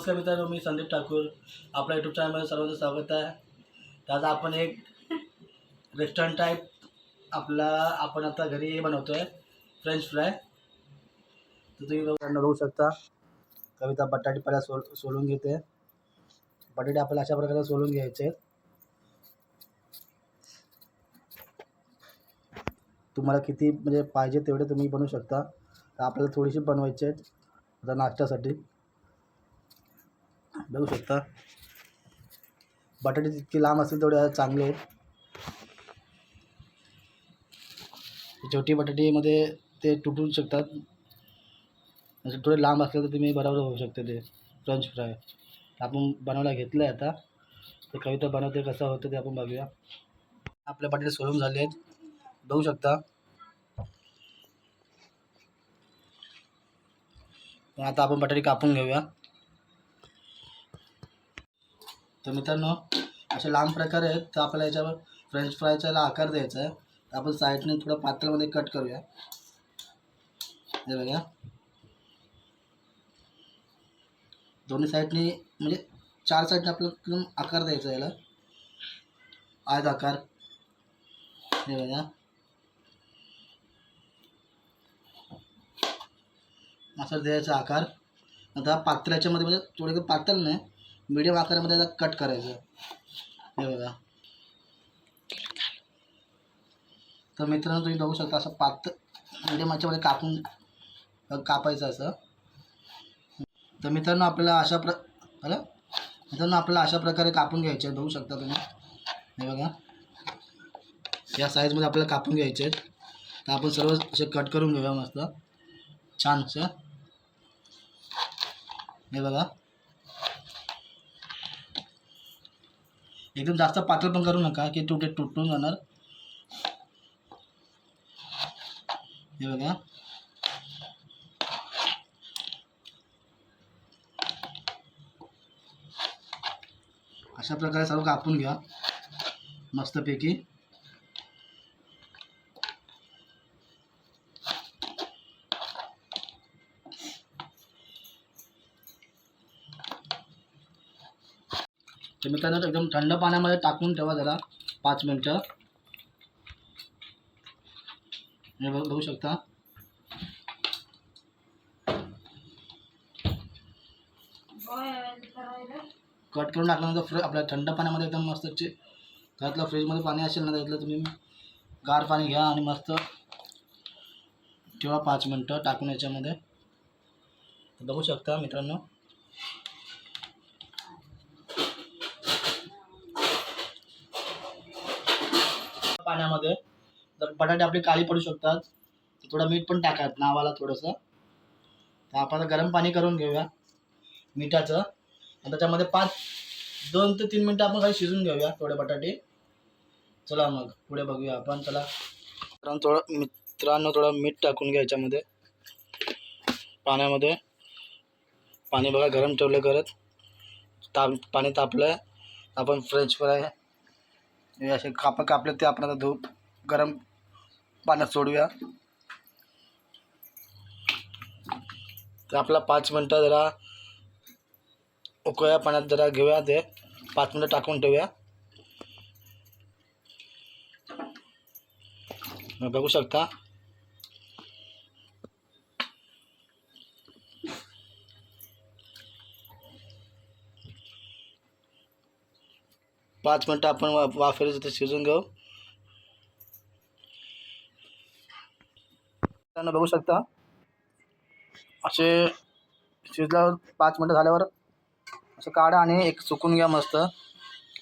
नमस्कार मित्रांनो मी संदीप ठाकूर. आपल्या यूट्यूब चॅनलमध्ये सर्वांचं स्वागत आहे. तर आज आपण एक रेस्टॉरंट टाईप आपला आपण आता घरी हे बनवतो आहे फ्रेंच फ्राय तर तुम्ही बघू शकता कविता बटाटे पहिला सोल सोलून घेते. बटाटे आपल्याला अशा प्रकारे सोलून घ्यायचे. आहेत तुम्हाला किती म्हणजे पाहिजे तेवढे तुम्ही बनवू शकता. तर आपल्याला थोडीशी बनवायचे आहेत आता नाश्त्यासाठी. बघू शकता. बटाटे जितके लांब असतील तेवढे चांगले आहेत. छोटी बटाटेमध्ये ते तुटू शकतात. म्हणजे थोडे लांब असले तर तुम्ही बरोबर होऊ शकते ते फ्रेंच फ्राय. आपण बनवायला घेतलं आहे आता. ते कविता बनवते कसं होतं ते आपण बघूया. आपले बटाटे सोलून झाले आहेत. बघू शकता. आता आपण बटाटे कापून घेऊया. तर मित्रांनो असे लांब प्रकार आहेत तर आपल्याला याच्यावर फ्रेंच फ्रायचा आकार द्यायचा आहे. आपण साईडने थोडं पातळमध्ये कट करूया. हे बघा. दोन्ही साईडने म्हणजे चार साईडने आपल्याला एकदम आकार द्यायचा आहे याला. आयत आकार. हे बघा. असं द्यायचा आकार. आता पातळ याच्यामध्ये म्हणजे थोडं पातळ नाही. मीडियम आकारामध्ये कट करायचं. हे बघा. तर मित्रांनो तुम्ही बघू शकता असं पात मीडियम याच्यामध्ये कापून कापायचं असं. तर मित्रांनो आपल्याला अशा प्र हॅलो? मित्रांनो आपल्याला अशा प्रकारे कापून घ्यायचे आहेत. बघू शकता तुम्ही. हे बघा. या साईजमध्ये आपल्याला कापून घ्यायचे आहेत. तर आपण सर्व असे कट करून घेऊया मस्त. छानसं. हे बघा. एकदम जास्त पातळ पण करू नका की तुटे तुटून जाणार. हे बघा. अशा प्रकारे सर्व कापून घ्या. मस्तपैकी. तर मित्रांनो एकदम थंड पाण्यामध्ये टाकून ठेवा जरा. पाच मिनटं. हे बघ बघू शकता. कट करून टाकल्यानंतर फ्री आपल्या थंड पाण्यामध्ये एकदम मस्त चे घरातलं फ्रीजमध्ये पाणी असेल ना त्यातलं तुम्ही गार पाणी घ्या आणि मस्त ठेवा पाच मिनटं टाकून याच्यामध्ये. बघू शकता मित्रांनो. पाण्यामध्ये. तर बटाटे आपले काळी पडू शकतात तर थोडं मीठ पण टाकायचं नावाला थोडंसं. तर आपण गरम पाणी करून घेऊया मिठाचं. आणि त्याच्यामध्ये पाच दोन ते तीन मिनटं आपण काही शिजून घेऊया थोडे बटाटे. चला मग पुढे बघूया आपण. चला. मित्रांनो थोडं मित्रांनो थोडं मीठ टाकून घ्या याच्यामध्ये. पाण्यामध्ये. पाणी बघा गरम ठेवलं करत. ताप पाणी तापलं आपण फ्रेंच फ्राय हे असे काप कापले ते आपण आता धू गरम पाण्यात सोडूया. तर आपला पाच मिनटं जरा उकळ्या पाण्यात जरा घेऊया ते पाच मिनटं टाकून ठेवूया. बघू शकता. पाच मिनटं आपण वा वाफेवर तिथे शिजून घेऊ. त्यांना बघू शकता. असे शिजल्यावर पाच मिनटं झाल्यावर असं काढा आणि एक सुकून घ्या मस्त.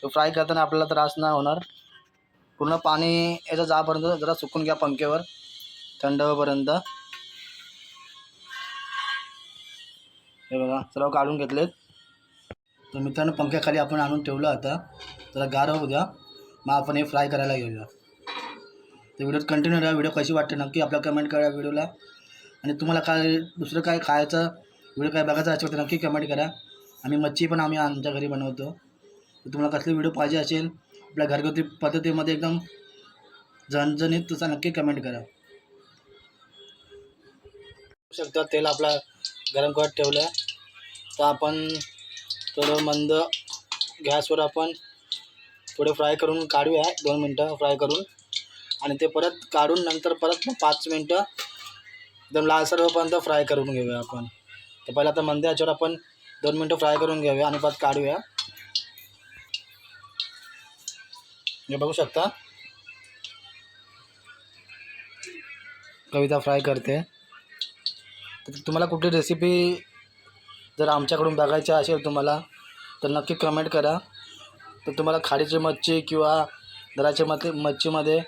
फ्राय करताना आपल्याला त्रास नाही होणार. पूर्ण पाणी याचा जापर्यंत जरा सुकून घ्या पंख्यावर थंड होईपर्यंत हे बघा सर्व काढून घेतलेत. तर मित्रांनो पंख्याखाली आपण आणून ठेवलं आता. जरा गार होऊ द्या. मग आपण हे फ्राय करायला घेऊया तर व्हिडिओ कंटिन्यू राहा. व्हिडिओ कशी वाटते नक्की आपला कमेंट करा व्हिडिओला आणि तुम्हाला काय दुसरं काय खायचं व्हिडिओ काय बघायचा असेल तर नक्की कमेंट करा. आम्ही मच्छी पण आम्ही आमच्या घरी बनवतो. तर तुम्हाला कसली व्हिडिओ पाहिजे असेल आपल्या घरगुती पद्धतीमध्ये एकदम झणझणीत तुझा नक्की कमेंट करा. शकता तेल आपला गरम करत ठेवलं तर आपण तर मंद गॅसवर आपण थोडे फ्राय करून काढूया दोन मिनटं फ्राय करून. आणि ते परत काढून नंतर परत मग पाच मिनटं एकदम लालसर होईपर्यंत फ्राय करून घेऊया आपण. तर पहिला आता मंद याच्यावर आपण दोन मिनटं फ्राय करून घेऊया आणि परत काढूया. हे बघू शकता? कविता फ्राय करते. तर तुम्हाला कुठली रेसिपी जर आमच्याकडून बघायचं असेल तुम्हाला तर नक्की कमेंट करा. तर तुम्हाला खाडीची मच्छी किंवा दराच्या मच्छी मच्छीमध्ये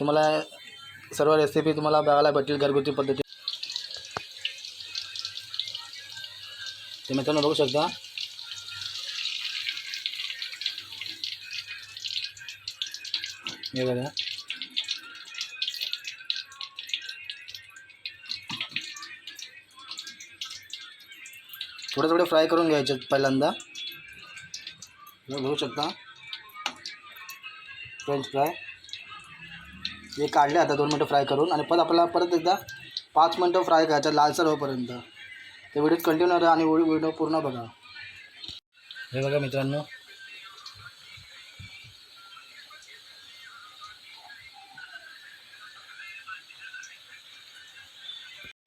तुम्हाला सर्व रेसिपी तुम्हाला बघायला भेटतील घरगुती पद्धती तुम्ही मित्रांनो बघू शकता. हे बघा. थोडे थोडे फ्राय करून घ्यायचे पहिल्यांदा. बघू शकता. फ्रेंच फ्राय हे काढले आता दोन मिनटं फ्राय करून आणि परत आपल्याला परत एकदा पाच मिनटं फ्राय करायचं लालसर होईपर्यंत. ते व्हिडिओ कंटिन्यू राहा आणि व्हिडिओ पूर्ण बघा. हे बघा मित्रांनो.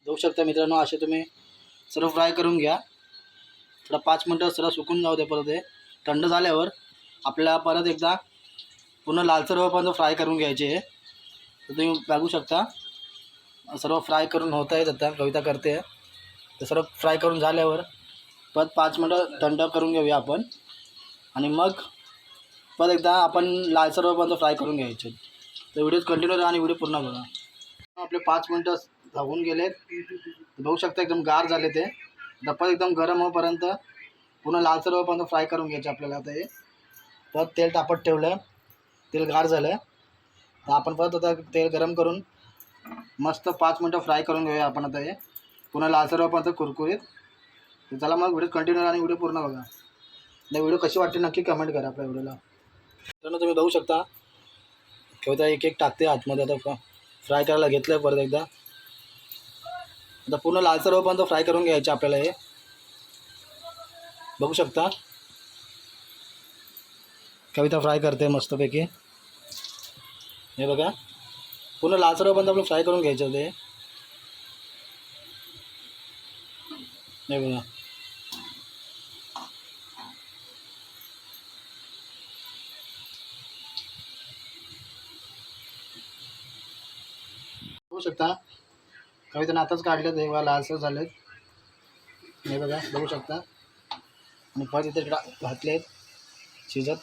बघू शकता मित्रांनो असे तुम्ही सर्व फ्राय करून घ्या. थोडा पाच मिनटं सगळं सुकून जाऊ दे परत हे. थंड झाल्यावर आपल्याला परत एकदा पूर्ण लालसर होईपर्यंत फ्राय करून घ्यायचे आहे तर तुम्ही बघू शकता. सर्व फ्राय करून होत आहेत आता कविता करते. तर सर्व फ्राय करून झाल्यावर परत पाच मिनटं थंड करून घेऊया आपण. आणि मग परत एकदा आपण लालसर होईपर्यंत फ्राय करून घ्यायचे. तर व्हिडिओ कंटिन्यू राहा आणि व्हिडिओ पूर्ण बघा आपले पाच मिनटं धावून गेले बघू शकता एकदम गार झाले ते. दप्पा एकदम गरम होईपर्यंत पूर्ण लालसर होईपर्यंत फ्राय करून घ्यायचे आपल्याला आता हे. परत तेल तापत ठेवलं. तेल गार झालं. तर आपण परत आता तेल गरम करून मस्त पाच मिनटं फ्राय करून घेऊया आपण आता हे. पुन्हा लालसर होईपर्यंत कुरकुरीत. तर चला मग व्हिडिओ कंटिन्यू आणि व्हिडिओ पूर्ण बघा. नाही व्हिडिओ कशी वाटते नक्की कमेंट करा आपल्या व्हिडिओला. तर तुम्ही बघू शकता. किंवा एक एक टाकते आतमध्ये. आता फ्राय करायला घेतलं आहे परत एकदा. आता पूर्ण लालसर होईपर्यंत फ्राय करून घ्यायचे आपल्याला हे बघू शकता। कविता फ्राय करते मस्तपैकी हे बघा। पूर्ण लालसर होईपर्यंत आपलं फ्राय करून घ्यायचं होते हे बघा शकता। कविताने आताच काढले ते बघा लालसर झालेत. हे बघा बघू शकता. आणि परत इथे घातले घातलेत शिजत.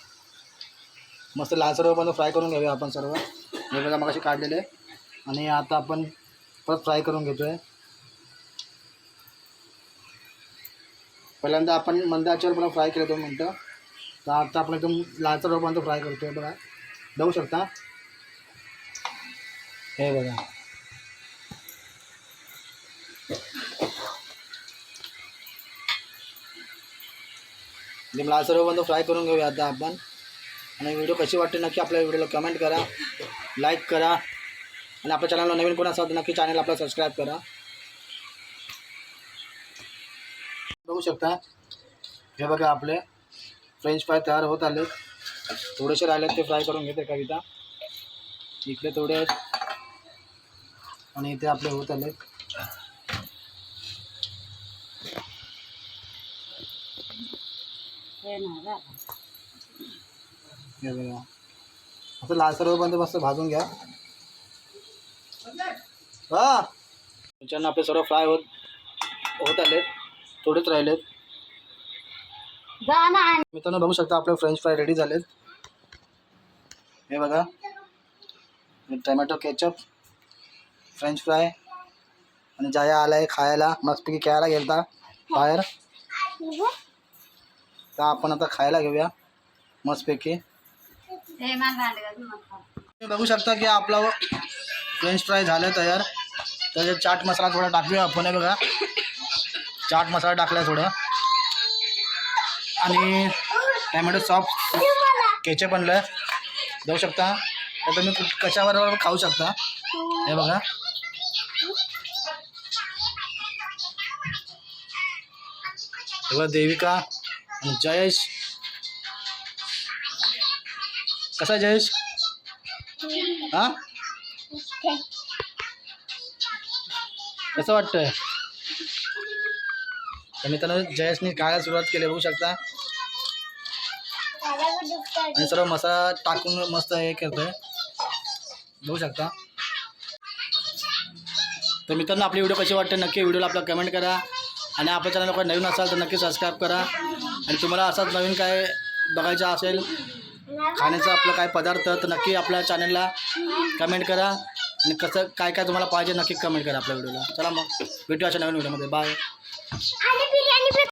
मस्त लालसर होईपर्यंत फ्राय करून घेऊया आपण सर्व. हे बघा मग काढलेले. आणि आता आपण परत फ्राय करून घेतो आहे पहिल्यांदा आपण मंद आचेवर फ्राय केलं दोन मिनटं. तर आता आपण एकदम लालसर होईपर्यंत फ्राय करतो आहे बघा. बघू शकता. हे बघा. एकदम लालसर बंद फ्राय करून घेऊया आता आपण आणि व्हिडिओ कशी वाटते नक्की आपल्या व्हिडिओला कमेंट करा लाईक करा आणि आपल्या चॅनलला नवीन कोण असाल नक्की चॅनल आपला सबस्क्राईब करा। बघू शकता, हे बघा आपले फ्रेंच फ्राय तयार होत आले थोडेसे राहिले ते फ्राय करून घेते कविता इकडे थोडे आहेत आणि इथे आपले हे बघा. असं लालसर होईपर्यंत मस्त भाजून घ्या. हा. आपले सर्व फ्राय होत होत आलेत थोडेच राहिलेत. मित्रांनो बघू शकता आपले फ्रेंच फ्राय रेडी झालेत. हे बघा. Tomato ketchup French fry. आणि जाया आलाय खायला मस्तपैकी खेळायला गेलता बाहेर. तर आपण आता खायला घेऊया मस्तपैकी. तुम्ही बघू शकता की आपला फ्रेंच फ्राय झालं तयार. त्याच्यात चाट मसाला थोडा टाकूया आपण बघा. चाट मसाला टाकला थोडा. आणि टॅमॅटो सॉस केचप आणलं जाऊ शकता. तर तुम्ही कशाबरोबर खाऊ शकता. हे बघा. बघा देविका. जयेश? कसा आहे जयेश? हा? कसं वाटतंय? तर मित्रांनो जयेशने गायला सुरुवात केली बघू शकता. आणि सर्व मसाला टाकून मस्त हे करतोय. बघू शकता. तर मित्रांनो आपली व्हिडिओ कशी वाटते नक्की व्हिडिओला आपला कमेंट करा. आणि आपल्या चॅनलला नवीन असाल तर नक्की सबस्क्राईब करा. आणि तुम्हाला असाच नवीन काय बघायचं असेल खाण्याचा आपलं काय पदार्थ तर नक्की आपल्या चॅनलला कमेंट करा. आणि कसं काय काय तुम्हाला पाहिजे नक्की कमेंट करा आपल्या व्हिडिओला चला मग भेटू अशा नवीन व्हिडिओमध्ये बाय